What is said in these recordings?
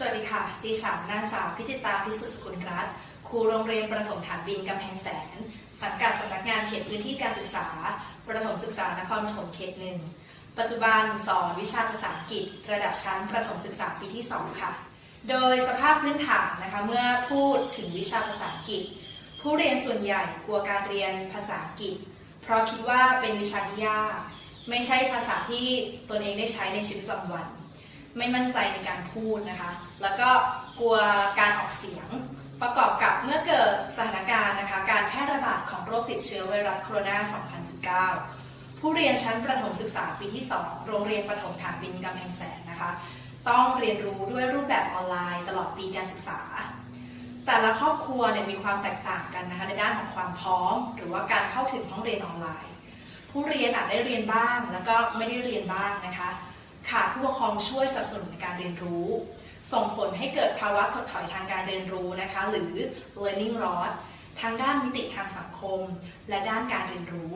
สวัสดีค่ะ ดิฉันนางสาวพิจิตาพิสุทธิ์สกุลรัตน์ครูโรงเรียนประถมฐานบินกำแพงแสน สังกัดสำนักงานเขตพื้นที่การศึกษา ประถมศึกษานครปฐมเขตหนึ่ง ปัจจุบันสอนวิชาภาษาอังกฤษ ระดับชั้นประถมศึกษาปีที่ 2 ค่ะ โดยสภาพพื้นฐานนะคะเมื่อพูดถึงวิชาภาษาอังกฤษ ผู้เรียนส่วนใหญ่กลัวการเรียนภาษาอังกฤษ เพราะคิดว่าเป็นวิชาที่ยาก ไม่ใช่ภาษาที่ตนเองได้ใช้ในชีวิตประจำวัน ไม่มั่นใจในการพูดนะคะ แล้วก็กลัวการออกเสียง ประกอบกับเมื่อเกิดสถานการณ์นะคะ การแพร่ระบาดของโรคติดเชื้อไวรัสโคโรนา 2019 ผู้เรียนชั้นประถมศึกษาปีที่ 2 โรงเรียนประถมฐานบินกำแพงแสนนะคะ ต้องเรียนรู้ด้วยรูปแบบออนไลน์ตลอดปีการศึกษา แต่ละครอบครัวเนี่ยมีความแตกต่างกันนะคะในด้านของความพร้อม หรือว่าการเข้าถึงห้องเรียนออนไลน์ ผู้เรียนอาจได้เรียนบ้าง แล้วก็ไม่ได้เรียนบ้างนะคะ ขาดผู้ปกครองช่วยสนับสนุนในการเรียนรู้ ส่งผลให้เกิดภาวะถดถอยทางการเรียนรู้นะคะ หรือ learning loss ทางด้านมิติทางสังคม และด้านการเรียนรู้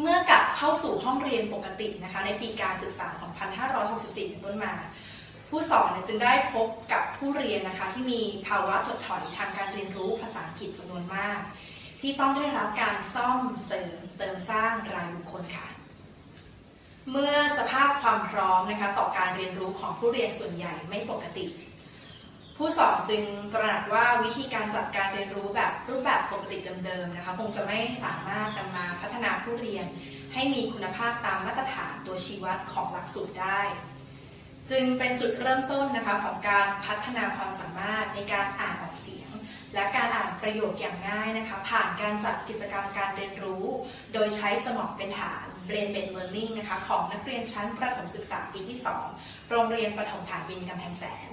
เมื่อกลับเข้าสู่ห้องเรียนปกตินะคะในปีการศึกษา 2564 เป็นต้นมา ผู้สอนจึงได้พบกับผู้เรียนนะคะที่มีภาวะถดถอยทางการเรียนรู้ภาษาอังกฤษจำนวนมาก ที่ต้องได้รับการซ่อมเสริมเติมสร้างรายบุคคลค่ะ เมื่อสภาพความพร้อมนะคะต่อการเรียนรู้ของผู้เรียนส่วนใหญ่ไม่ปกติ ผู้สอนจึงตระหนักว่าวิธีการจัดการเรียนรู้แบบรูปแบบปกติเดิมๆนะคะคงจะไม่สามารถนำมาพัฒนาผู้เรียน ให้มีคุณภาพตามมาตรฐานตัวชี้วัดของหลักสูตรได้ จึงเป็นจุดเริ่มต้นนะคะของการพัฒนาความสามารถในการอ่านออกเสียง และการอ่านประโยคอย่างง่ายนะคะ ผ่านการจัดกิจกรรมการเรียนรู้ โดยใช้สมองเป็นฐาน Brain Based Learning นะคะของนักเรียนชั้นประถมศึกษาปีที่ 2 โรงเรียนประถมฐานบินกำแพงแสน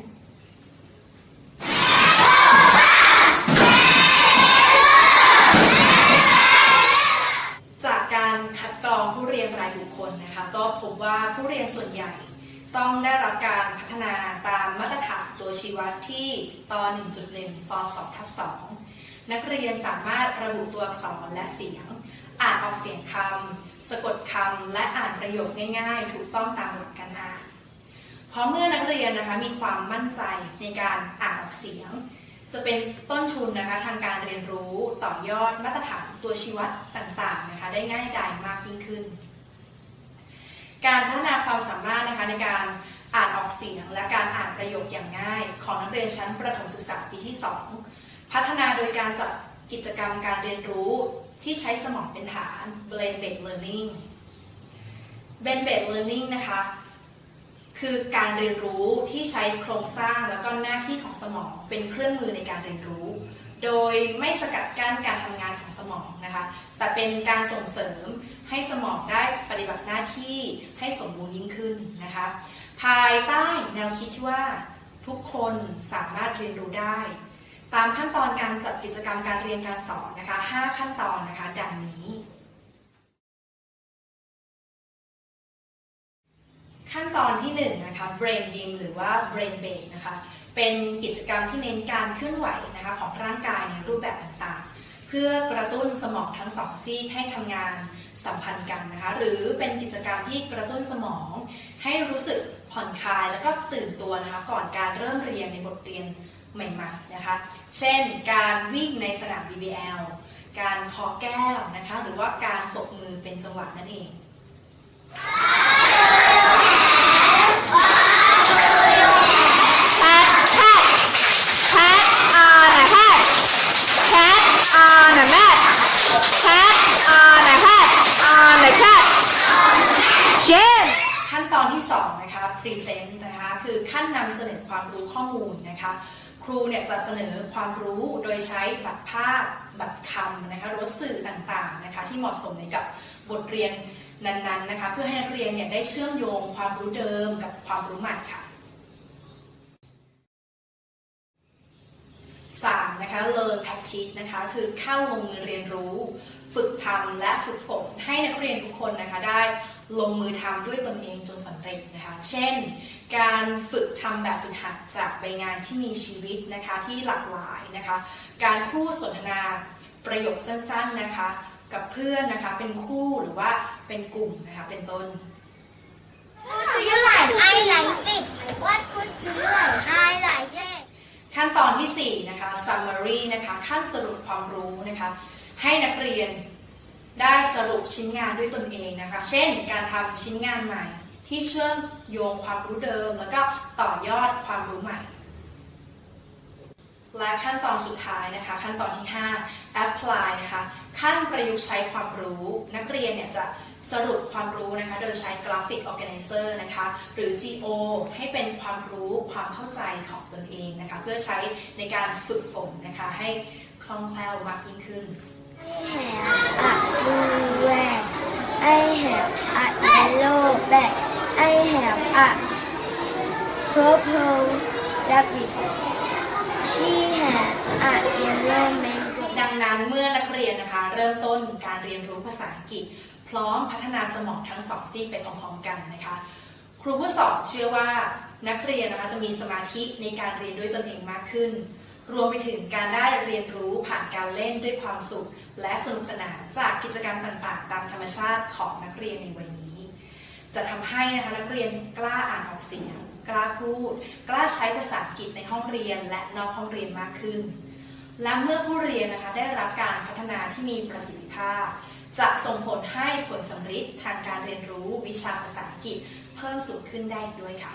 จากการคัดกรองผู้เรียนรายบุคคลนะคะ ก็พบว่าผู้เรียนส่วนใหญ่ ต้องได้รับการพัฒนาตามมาตรฐานตัวชี้วัดที่ต1.1ป2ทับ2นักเรียนสามารถระบุตัวอักษรและเสียง อ่านออกเสียงคำสะกดคำและอ่านประโยคง่ายๆ ถูกต้องตามหลักการอ่านเพราะเมื่อนักเรียนนะคะมีความมั่นใจในการอ่านออกเสียง จะเป็นต้นทุนนะคะทางการเรียนรู้ต่อยอดมาตรฐานตัวชี้วัดต่างๆนะคะได้ง่ายดายมากยิ่งขึ้น การพัฒนาความสามารถนะคะในการอ่านออกเสียง และการอ่านประโยคอย่างง่าย ของนักเรียนชั้นประถมศึกษาปีที่ 2 พัฒนาโดยการจัดกิจกรรมการเรียนรู้ที่ใช้สมองเป็นฐาน Brain Based Learning Brain Based Learning นะคะคือการเรียนรู้ที่ใช้โครงสร้างแล้วก็หน้าที่ของสมองเป็นเครื่องมือในการเรียนรู้ โดยไม่สกัดกั้นการทำงานของสมองนะคะ แต่เป็นการส่งเสริมให้สมองได้ปฏิบัติหน้าที่ให้สมบูรณ์ยิ่งขึ้นนะคะ ภายใต้แนวคิดที่ว่าทุกคนสามารถเรียนรู้ได้ ตามขั้นตอนการจัดกิจกรรมการเรียนการสอนนะคะ 5 ขั้นตอนนะคะ ดังนี้ ขั้นตอนที่1นนะคะ brain gym หรือว่า brain base นะคะ เป็นกิจกรรมที่เน้นการเคลื่อนไหวนะคะของร่างกายในรูปแบบต่างๆ เพื่อกระตุ้นสมองทั้งสองซีกให้ทำงานสัมพันธ์กันนะคะ หรือเป็นกิจกรรมที่กระตุ้นสมอง ให้รู้สึกผ่อนคลายแล้วก็ตื่นตัวนะคะก่อนการเริ่มเรียนในบทเรียนใหม่ๆนะคะ เช่น การวิ่งในสนาม BBL การเคอแก้วนะคะ หรือว่าการตบมือเป็นจังหวะนั่นเอง ตอนที่2นะคะ present นะคะคือขั้นนำเสนอความรู้ข้อมูลนะคะครูเนี่ยจะเสนอความรู้โดยใช้บัตรภาพบัตรคำนะคะหรือสื่อต่างๆนะคะที่เหมาะสมในกับบทเรียนนั้นๆนะคะเพื่อให้นักเรียนเนี่ยได้เชื่อมโยงความรู้เดิมกับความรู้ใหม่ค่ะ 3. นะคะ learn practice นะคะคือเข้าลงมือเรียนรู้ ฝึกทำและฝึกฝนให้นักเรียนทุกคนนะคะได้ ลงมือทำด้วยตนเองจนสำเร็จนะคะ เช่น การฝึกทำแบบฝึกหัดจากใบงานที่มีชีวิตนะคะที่หลากหลายนะคะ การพูดสนทนาประโยคสั้นๆนะคะ กับเพื่อนนะคะเป็นคู่หรือว่าเป็นกลุ่มนะคะเป็นต้น Do you like I like it? What food do you like? summary นะคะขั้นสรุปความรู้นะคะ ให้นักเรียน ได้สรุปชิ้นงานด้วยตนเองนะคะ เช่น การทำชิ้นงานใหม่ ที่เชื่อมโยงความรู้เดิม แล้วก็ต่อยอดความรู้ใหม่ และขั้นตอนสุดท้ายนะคะ ขั้นตอนที่ 5 apply นะคะ ขั้นประยุกต์ใช้ความรู้ นักเรียนเนี่ยจะสรุปความรู้นะคะ โดยใช้ graphic organizer นะคะ หรือ GO ให้เป็นความรู้ความเข้าใจของตนเองนะคะ เพื่อใช้ในการฝึกฝนนะคะ ให้คล่องแคล่วมากยิ่งขึ้น have a blue bag. I have a yellow bag. I have a purple rabbit. She had a yellow mango. ดังนั้นเมื่อนักเรียนนะคะ เริ่มต้นการเรียนรู้ภาษาอังกฤษ พร้อมพัฒนาสมองทั้งสองซีกไปพร้อมๆกันนะคะ ครูผู้สอนเชื่อว่านักเรียนนะคะจะมีสมาธิในการเรียนด้วยตนเองมากขึ้น รวมไปถึงการได้เรียนรู้ผ่านการเล่นด้วยความสุข และสนุกสนานจากกิจกรรมต่างๆ ตามธรรมชาติของนักเรียนในวัยนี้ จะทำให้นะคะนักเรียนกล้าอ่านออกเสียง กล้าพูด กล้าใช้ภาษาอังกฤษในห้องเรียนและนอกห้องเรียนมากขึ้น และเมื่อผู้เรียนนะคะได้รับการพัฒนาที่มีประสิทธิภาพ จะส่งผลให้ผลสำฤทธิ์ทางการเรียนรู้วิชาภาษาอังกฤษเพิ่มสูงขึ้นได้ด้วยค่ะ